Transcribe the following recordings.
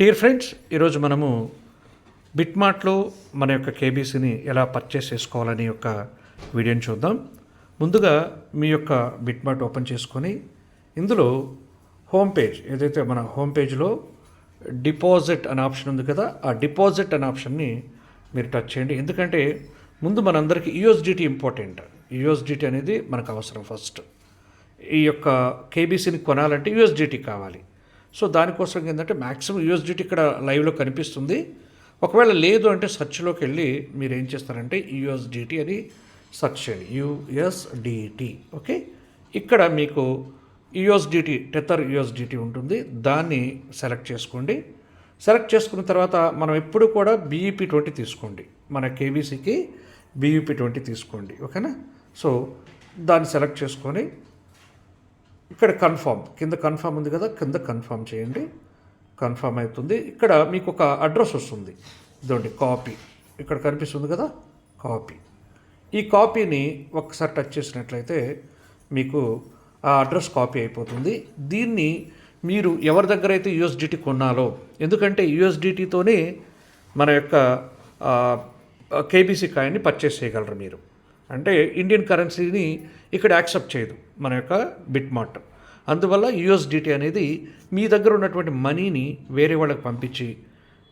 Dear friends ఈరోజు మనము బిట్మార్ట్లో మన యొక్క కేబీసీని ఎలా పర్చేస్ చేసుకోవాలని యొక్క వీడియోని చూద్దాం. ముందుగా మీ యొక్క బిట్మార్ట్ ఓపెన్ చేసుకొని ఇందులో హోమ్ పేజ్ ఏదైతే మన హోమ్ పేజ్లో డిపాజిట్ అనే ఆప్షన్ ఉంది కదా ఆ డిపాజిట్ అనే ఆప్షన్ని మీరు టచ్ చేయండి. ఎందుకంటే ముందు మనందరికీ యూఎస్డిటీ ఇంపార్టెంట్ యూఎస్డిటీ అనేది మనకు అవసరం ఫస్ట్ ఈ యొక్క కేబీసీని కొనాలంటే యూఎస్డిటీ కావాలి. సో దానికోసం ఏంటంటే మ్యాక్సిమం యూఎస్డిటీ ఇక్కడ లైవ్లో కనిపిస్తుంది. ఒకవేళ లేదు అంటే సర్చ్లోకి వెళ్ళి మీరు ఏం చేస్తారంటే యూఎస్డిటీ అని సర్చ్ చేయండి. USDT okay? ఇక్కడ మీకు యూఎస్డిటీ టెథర్ యూఎస్డిటీ ఉంటుంది. దాన్ని సెలెక్ట్ చేసుకోండి. సెలెక్ట్ చేసుకున్న తర్వాత మనం ఎప్పుడు కూడా బీఈపీ ట్వంటీ తీసుకోండి. మన కేబీసీకి బీఈపీ ట్వంటీ తీసుకోండి. ఓకేనా? సో దాన్ని సెలెక్ట్ చేసుకొని ఇక్కడ కన్ఫర్మ్ కింద కన్ఫర్మ్ ఉంది కదా కింద కన్ఫర్మ్ చేయండి. కన్ఫర్మ్ అవుతుంది. ఇక్కడ మీకు ఒక అడ్రస్ వస్తుంది. ఇదండి కాపీ. ఇక్కడ కనిపిస్తుంది కదా కాపీ. ఈ కాపీని ఒకసారి టచ్ చేసినట్లయితే మీకు ఆ అడ్రస్ కాపీ అయిపోతుంది. దీన్ని మీరు ఎవరి దగ్గర అయితే యుఎస్డిటీ కొన్నాలో ఎందుకంటే యుఎస్డిటీతోనే మన యొక్క కేబీసీ కాయిన్ని పర్చేస్ చేయగలరు మీరు. అంటే ఇండియన్ కరెన్సీని ఇక్కడ యాక్సెప్ట్ చేయదు మన యొక్క బిట్ మార్ట్ అందువల్ల యూఎస్డిటీ అనేది మీ దగ్గర ఉన్నటువంటి మనీని వేరే వాళ్ళకి పంపించి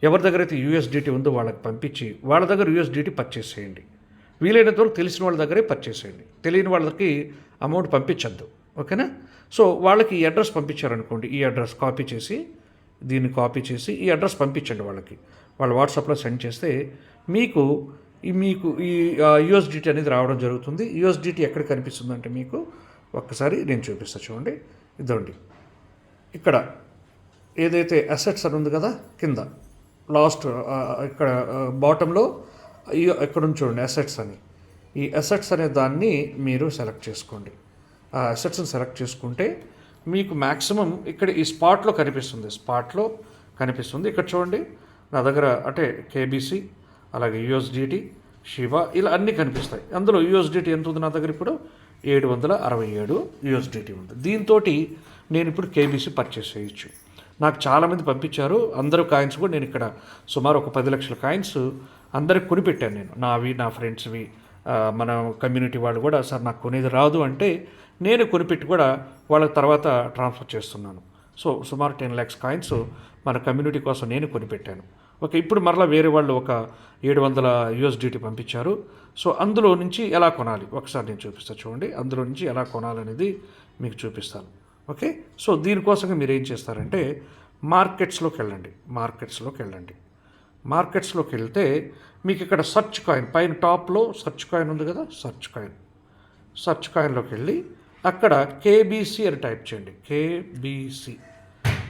ఎవరి దగ్గర అయితే యూఎస్డిటీ ఉందో వాళ్ళకి పంపించి వాళ్ళ దగ్గర యూఎస్డిటీ పర్చేస్ చేయండి. వీలైనంత వరకు తెలిసిన వాళ్ళ దగ్గరే పర్చేస్ చేయండి. తెలియని వాళ్ళకి అమౌంట్ పంపించద్దు. ఓకేనా? సో వాళ్ళకి ఈ అడ్రస్ పంపించారనుకోండి ఈ అడ్రస్ కాపీ చేసి దీన్ని కాపీ చేసి ఈ అడ్రస్ పంపించండి వాళ్ళకి. వాళ్ళు వాట్సాప్లో సెండ్ చేస్తే మీకు మీకు ఈ యూఎస్డిటీ అనేది రావడం జరుగుతుంది. యూఎస్డిటీ ఎక్కడ కనిపిస్తుందంటే మీకు ఒక్కసారి నేను చూపిస్తా చూడండి. ఇదండి. ఇక్కడ ఏదైతే అసెట్స్ అని ఉంది కదా కింద లాస్ట్ ఇక్కడ బాటంలో ఎక్కడ ఉంది చూడండి అసెట్స్ అని. ఈ అసెట్స్ అనే దాన్ని మీరు సెలెక్ట్ చేసుకోండి. ఆ అసెట్స్ని సెలెక్ట్ చేసుకుంటే మీకు మ్యాక్సిమం ఇక్కడ ఈ స్పాట్లో కనిపిస్తుంది. స్పాట్లో కనిపిస్తుంది. ఇక్కడ చూడండి నా దగ్గర అంటే కేబీసీ అలాగే యుఎస్డిటీ శివ ఇలా అన్నీ కనిపిస్తాయి. అందులో యుఎస్డిటీ ఎంత ఉంది నా దగ్గర ఇప్పుడు? ఏడు వందల అరవై ఏడు యుఎస్డిటీ ఉంది. దీంతో నేను ఇప్పుడు కేబీసీ పర్చేస్ చేయొచ్చు. నాకు చాలామంది పంపించారు. అందరూ కాయిన్స్ కూడా నేను ఇక్కడ సుమారు ఒక పది లక్షల కాయిన్స్ అందరికి కొనిపెట్టాను నేను. నావి నా ఫ్రెండ్స్వి మన కమ్యూనిటీ వాళ్ళు కూడా సార్ నాకు కొనేది రాదు అంటే నేను కొనిపెట్టి కూడా వాళ్ళ తర్వాత ట్రాన్స్ఫర్ చేస్తున్నాను. సో సుమారు టెన్ ల్యాక్స్ కాయిన్స్ మన కమ్యూనిటీ కోసం నేను కొనిపెట్టాను. ఓకే ఇప్పుడు మరలా వేరే వాళ్ళు ఒక ఏడు వందల యూఎస్డిటీ పంపించారు. సో అందులో నుంచి ఎలా కొనాలి? ఒకసారి నేను చూపిస్తాను చూడండి. అందులో నుంచి ఎలా కొనాలనేది మీకు చూపిస్తాను. ఓకే? సో దీనికోసంగా మీరు ఏం చేస్తారంటే మార్కెట్స్లోకి వెళ్ళండి. మార్కెట్స్లోకి వెళ్ళండి. మార్కెట్స్లోకి వెళ్తే మీకు ఇక్కడ సర్చ్ కాయిన్ పైన టాప్లో సర్చ్ కాయిన్ ఉంది కదా సర్చ్ కాయిన్. సర్చ్ కాయిన్లోకి వెళ్ళి అక్కడ కేబీసీ అని టైప్ చేయండి. కేబీసీ.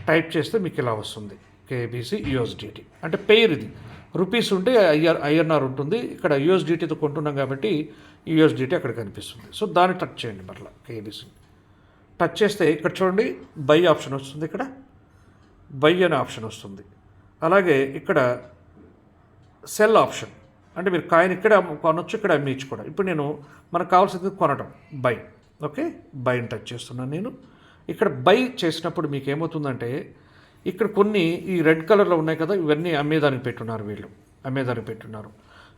టైప్ చేస్తే మీకు ఇలా వస్తుంది. KBC USDT. అంటే పేర్ ఇది రూపీస్ ఉంటే ఐఆర్ ఐఎన్ఆర్ ఉంటుంది. ఇక్కడ యూఎస్డిటీతో కొంటున్నాం కాబట్టి యూఎస్డిటీ అక్కడ కనిపిస్తుంది. సో దాన్ని టచ్ చేయండి మరలా కేబీసీ టచ్ చేస్తే ఇక్కడ చూడండి బై ఆప్షన్ వస్తుంది ఇక్కడ. బై అనే ఆప్షన్ వస్తుంది. అలాగే ఇక్కడ సెల్ ఆప్షన్. అంటే మీరు కాయిన్ ఇక్కడ కొనొచ్చు ఇక్కడ అమ్మించుకోవడం కూడా ఇప్పుడు నేను మనకు కావాల్సింది కొనడం బై. ఓకే? బైని టచ్ చేస్తున్నాను నేను. ఇక్కడ బై చేసినప్పుడు మీకు ఏమవుతుందంటే ఇక్కడ కొన్ని ఈ రెడ్ కలర్లో ఉన్నాయి కదా ఇవన్నీ అమ్మేదానికి పెట్టున్నారు వీళ్ళు అమ్మేదానికి పెట్టున్నారు.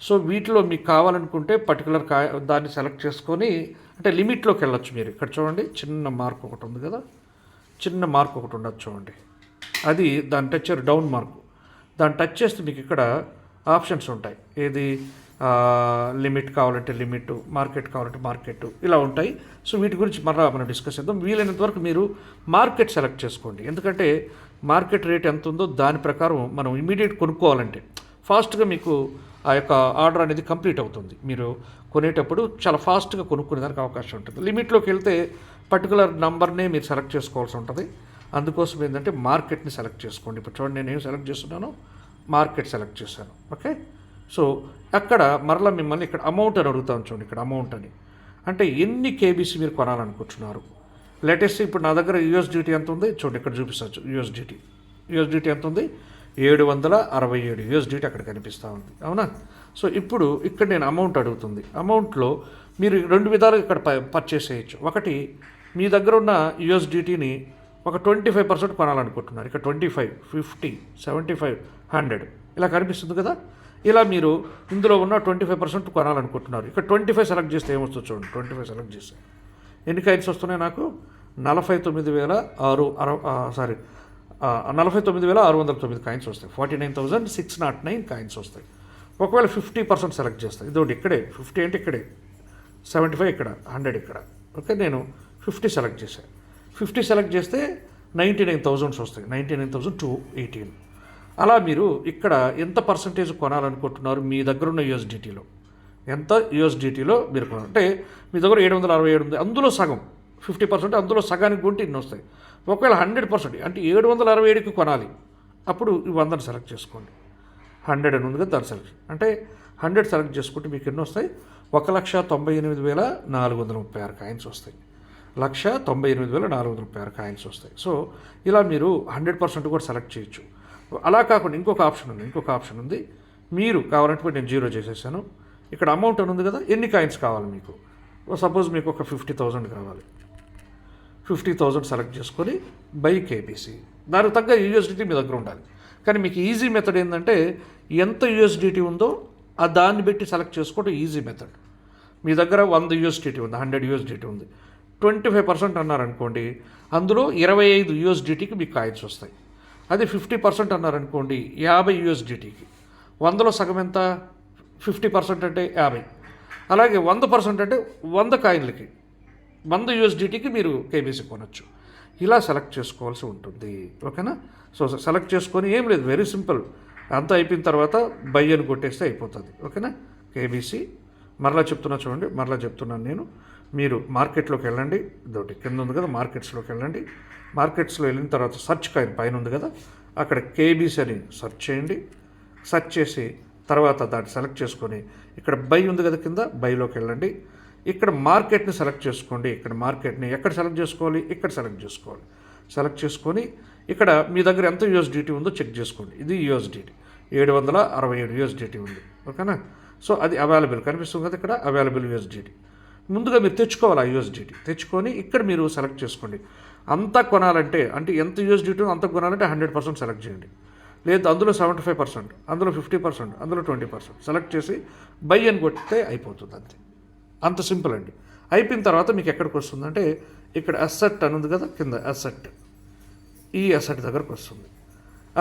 సో వీటిలో మీకు కావాలనుకుంటే పర్టికులర్ కా దాన్ని సెలెక్ట్ చేసుకొని అంటే లిమిట్లోకి వెళ్ళొచ్చు మీరు. ఇక్కడ చూడండి చిన్న మార్క్ ఒకటి ఉంది కదా చిన్న మార్క్ ఒకటి ఉండదు చూడండి. అది దాని టచ్ డౌన్ మార్క్ దాన్ని టచ్ చేస్తే మీకు ఇక్కడ ఆప్షన్స్ ఉంటాయి. ఏది? లిమిట్ కావాలంటే లిమిట్ మార్కెట్ కావాలంటే మార్కెట్ ఇలా ఉంటాయి. సో వీటి గురించి మరలా మనం డిస్కస్ చేద్దాం. వీలైనంత వరకు మీరు మార్కెట్ సెలెక్ట్ చేసుకోండి. ఎందుకంటే మార్కెట్ రేట్ ఎంత ఉందో దాని ప్రకారం మనం ఇమీడియట్ కొనుక్కోవాలంటే ఫాస్ట్గా మీకు ఆ యొక్క ఆర్డర్ అనేది కంప్లీట్ అవుతుంది. మీరు కొనేటప్పుడు చాలా ఫాస్ట్గా కొనుక్కునేదానికి అవకాశం ఉంటుంది. లిమిట్లోకి వెళ్తే పర్టికులర్ నంబర్నే మీరు సెలెక్ట్ చేసుకోవాల్సి ఉంటుంది. అందుకోసం ఏంటంటే మార్కెట్ని సెలెక్ట్ చేసుకోండి. ఇప్పుడు చూడండి నేను ఏం సెలెక్ట్ చేస్తున్నాను? మార్కెట్ సెలెక్ట్ చేశాను. ఓకే? సో అక్కడ మరలా మిమ్మల్ని ఇక్కడ అమౌంట్ అని అడుగుతాను చూడండి ఇక్కడ అమౌంట్ అని. అంటే ఎన్ని కేబీసీ మీరు కొనాలనుకుంటున్నారు? లేటెస్ట్ ఇప్పుడు నా దగ్గర యూఎస్డిటీ ఎంత ఉంది? చూడండి ఇక్కడ చూపిస్తాను యూఎస్డిటీ యూఎస్డిటీ ఎంత ఉంది? ఏడు వందల అరవై ఏడు యూఎస్డిటీ అక్కడ కనిపిస్తూ ఉంది. అవునా? సో ఇప్పుడు ఇక్కడ నేను అమౌంట్ అడుగుతుంది. అమౌంట్లో మీరు రెండు విధాలుగా ఇక్కడ ప- పర్చేస్ చేయొచ్చు. ఒకటి మీ దగ్గర ఉన్న యూఎస్డిటీని ఒక ట్వంటీ ఫైవ్ పర్సెంట్ కొనాలనుకుంటున్నారు ఇక్కడ twenty five fifty seventy five hundred ఇలా కనిపిస్తుంది కదా? ఇలా మీరు ఇందులో ఉన్న ట్వంటీ ఫైవ్ పర్సెంట్ కొనాలనుకుంటున్నారు. ఇక్కడ ట్వంటీ ఫైవ్ సెలెక్ట్ చేస్తే ఏమొస్తుంది చూడండి. ట్వంటీ ఫైవ్ సెలెక్ట్ చేస్తే. ఎన్ని కాయిన్స్ వస్తున్నాయి నాకు? నలభై తొమ్మిది వేల ఆరు అర సారీ నలభై తొమ్మిది వేల ఆరు వందల తొమ్మిది కాయిన్స్ వస్తాయి. Forty nine thousand six nought nine coins వస్తాయి. ఒకవేళ ఫిఫ్టీ పర్సెంట్ సెలెక్ట్ చేస్తాయి ఇదోటి ఇక్కడే ఫిఫ్టీ అంటే ఇక్కడే సెవెంటీ ఫైవ్ ఇక్కడ హండ్రెడ్ ఇక్కడ. ఓకే నేను ఫిఫ్టీ సెలెక్ట్ చేశాను ఫిఫ్టీ సెలెక్ట్ చేస్తే నైంటీ నైన్ థౌజండ్స్ వస్తాయి. Ninety nine thousand two eighteen. అలా మీరు ఇక్కడ ఎంత పర్సంటేజ్ కొనాలనుకుంటున్నారు మీ దగ్గర ఉన్న యూఎస్డిటీలో ఎంత యూఎస్డిటీలో మీరు కొనాలి? అంటే మీ దగ్గర ఏడు వందల అరవై ఏడు ఉంది. అందులో సగం ఫిఫ్టీ పర్సెంట్ అందులో సగానికి కొంటే ఇన్ని వస్తాయి. ఒకవేళ హండ్రెడ్ పర్సెంట్ అంటే ఏడు వందల అరవై ఏడుకి కొనాలి. అప్పుడు ఈ వందని సెలెక్ట్ చేసుకోండి. హండ్రెడ్ అని ఉంది కదా దాన్ని సెలెక్ట్ అంటే హండ్రెడ్ సెలెక్ట్ చేసుకుంటే మీకు ఎన్ని వస్తాయి? ఒక లక్ష తొంభై ఎనిమిది వేల నాలుగు వందల ముప్పై ఆరు కాయిన్స్ వస్తాయి. లక్ష తొంభై ఎనిమిది వేల నాలుగు వందల ముప్పై ఆరు కాయిన్స్ వస్తాయి. సో ఇలా మీరు హండ్రెడ్ పర్సెంట్ కూడా సెలెక్ట్ చేయొచ్చు. అలా కాకుండా ఇంకొక ఆప్షన్ ఉంది ఇంకొక ఆప్షన్ ఉంది. మీరు కావాలంటే నేను జీరో చేసేసాను. ఇక్కడ అమౌంట్ అని ఉంది కదా ఎన్ని కాయిన్స్ కావాలి మీకు? సపోజ్ మీకు ఒక ఫిఫ్టీ థౌజండ్ కావాలి. ఫిఫ్టీ థౌజండ్ సెలెక్ట్ చేసుకొని బై కేబీసీ. దానికి తగ్గ యూఎస్డిటీ మీ దగ్గర ఉండాలి. కానీ మీకు ఈజీ మెథడ్ ఏంటంటే ఎంత యూఎస్డిటీ ఉందో ఆ దాన్ని బట్టి సెలెక్ట్ చేసుకోవడం ఈజీ మెథడ్. మీ దగ్గర వంద యూఎస్డిటీ ఉంది హండ్రెడ్ యూఎస్డిటీ ఉంది. ట్వంటీ ఫైవ్ పర్సెంట్ అన్నారనుకోండి అందులో ఇరవై ఐదు యూఎస్డిటీకి మీకు కాయిన్స్ వస్తాయి. అది ఫిఫ్టీ పర్సెంట్ అన్నారనుకోండి యాభై యూఎస్డిటీకి వందలో సగం ఎంత? ఫిఫ్టీ పర్సెంట్ అంటే యాభై. అలాగే వంద పర్సెంట్ అంటే వంద కాయిన్లకి. వంద యూఎస్డిటీకి మీరు కేబీసీ కొనొచ్చు. ఇలా సెలెక్ట్ చేసుకోవాల్సి ఉంటుంది. ఓకేనా? సో సెలెక్ట్ చేసుకొని ఏం లేదు వెరీ సింపుల్. అంతా అయిపోయిన తర్వాత బై అని కొట్టేస్తే అయిపోతుంది. ఓకేనా? కేబీసీ మరలా చెప్తున్నా చూడండి మరలా చెప్తున్నాను నేను. మీరు మార్కెట్లోకి వెళ్ళండి. ఇదొకటి కింద ఉంది కదా మార్కెట్స్లోకి వెళ్ళండి. మార్కెట్స్లో వెళ్ళిన తర్వాత సర్చ్ కాయిన్ పైన ఉంది కదా అక్కడ కేబీసీ అని సెర్చ్ చేయండి. సెర్చ్ చేసి తర్వాత దాన్ని సెలెక్ట్ చేసుకొని ఇక్కడ బై ఉంది కదా కింద బైలోకి వెళ్ళండి. ఇక్కడ మార్కెట్ని సెలెక్ట్ చేసుకోండి. ఇక్కడ మార్కెట్ని ఎక్కడ సెలెక్ట్ చేసుకోవాలి? ఇక్కడ సెలెక్ట్ చేసుకోవాలి. సెలెక్ట్ చేసుకొని ఇక్కడ మీ దగ్గర ఎంత యూఎస్డిటీ ఉందో చెక్ చేసుకోండి. ఇది యూఎస్డిటీ. ఏడు వందల అరవై ఏడు యూఎస్డిటీ ఉంది. ఓకేనా? సో అది అవైలబుల్ కనిపిస్తుంది కదా ఇక్కడ అవైలబుల్ యూఎస్డిటీ ముందుగా మీరు తెచ్చుకోవాలి ఆ యూఎస్డిటీ తెచ్చుకొని ఇక్కడ మీరు సెలెక్ట్ చేసుకోండి. అంతా కొనాలంటే అంటే ఎంత యూఎస్డిటీ అంత కొనాలంటే హండ్రెడ్ పర్సెంట్ సెలెక్ట్ చేయండి. లేదు అందులో సెవెంటీ ఫైవ్ పర్సెంట్ అందులో ఫిఫ్టీ పర్సెంట్ అందులో ట్వంటీ పర్సెంట్ సెలెక్ట్ చేసి బై అని కొడితే అయిపోతుంది అంతే. అంత సింపుల్ అండి. అయిపోయిన తర్వాత మీకు ఎక్కడికి వస్తుందంటే ఇక్కడ అసెట్ అని ఉంది కదా కింద అసెట్ ఈ అసెట్ దగ్గరకు వస్తుంది.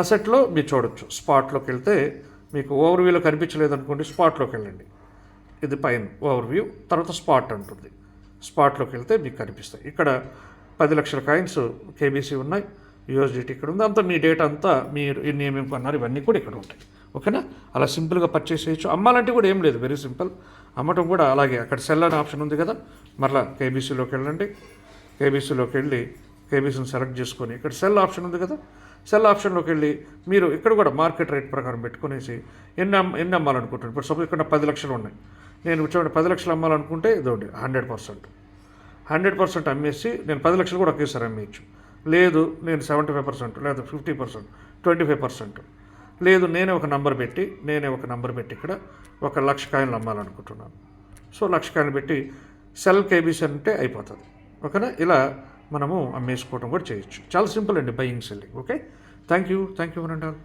అసెట్లో మీరు చూడొచ్చు. స్పాట్లోకి వెళ్తే మీకు ఓవర్ వ్యూలో కనిపించలేదు అనుకోండి స్పాట్లోకి వెళ్ళండి. ఇది పైన ఓవర్ వ్యూ తర్వాత స్పాట్ అంటుంది. స్పాట్లోకి వెళ్తే మీకు కనిపిస్తాయి. ఇక్కడ పది లక్షల కాయిన్స్ కేబీసీ ఉన్నాయి యూఎస్డిటీ ఇక్కడ ఉంది. అంతా మీ డేటా అంతా మీరు ఎన్ని ఏమేమి కొన్నారు ఇవన్నీ కూడా ఇక్కడ ఉంటాయి. ఓకేనా? అలా సింపుల్గా పర్చేస్ చేయొచ్చు. అమ్మాలంటే కూడా ఏం లేదు వెరీ సింపుల్ అమ్మటం కూడా అలాగే. అక్కడ సెల్ అనే ఆప్షన్ ఉంది కదా. మరలా కేబీసీలోకి వెళ్ళండి. కేబీసీలోకి వెళ్ళి కేబీసీని సెలెక్ట్ చేసుకొని ఇక్కడ సెల్ ఆప్షన్ ఉంది కదా. సెల్ ఆప్షన్లోకి వెళ్ళి మీరు ఇక్కడ కూడా మార్కెట్ రేట్ ప్రకారం పెట్టుకునేసి ఎన్ని అమ్ ఎన్ని అమ్మాలనుకుంటున్నారు? ఇప్పుడు సపోజ్ ఇక్కడ పది లక్షలు ఉన్నాయి. నేను చూడండి పది లక్షలు అమ్మాలనుకుంటే ఇదోండి హండ్రెడ్ పర్సెంట్. హండ్రెడ్ పర్సెంట్ అమ్మేసి నేను పది లక్షలు కూడా ఒకేసారి అమ్మేయచ్చు. లేదు నేను సెవెంటీ ఫైవ్ పర్సెంట్ లేదా fifty percent twenty five percent. లేదు నేనే ఒక నంబర్ పెట్టి నేనే ఒక నంబర్ పెట్టి ఇక్కడ ఒక లక్ష కాయలు అమ్మాలనుకుంటున్నాను. సో లక్ష కాయలు పెట్టి సెల్ కేబీసీ అంటే అయిపోతుంది. ఓకేనా? ఇలా మనము అమ్మేసుకోవడం కూడా చేయొచ్చు. చాలా సింపుల్ అండి buying selling okay thank you thank you one and all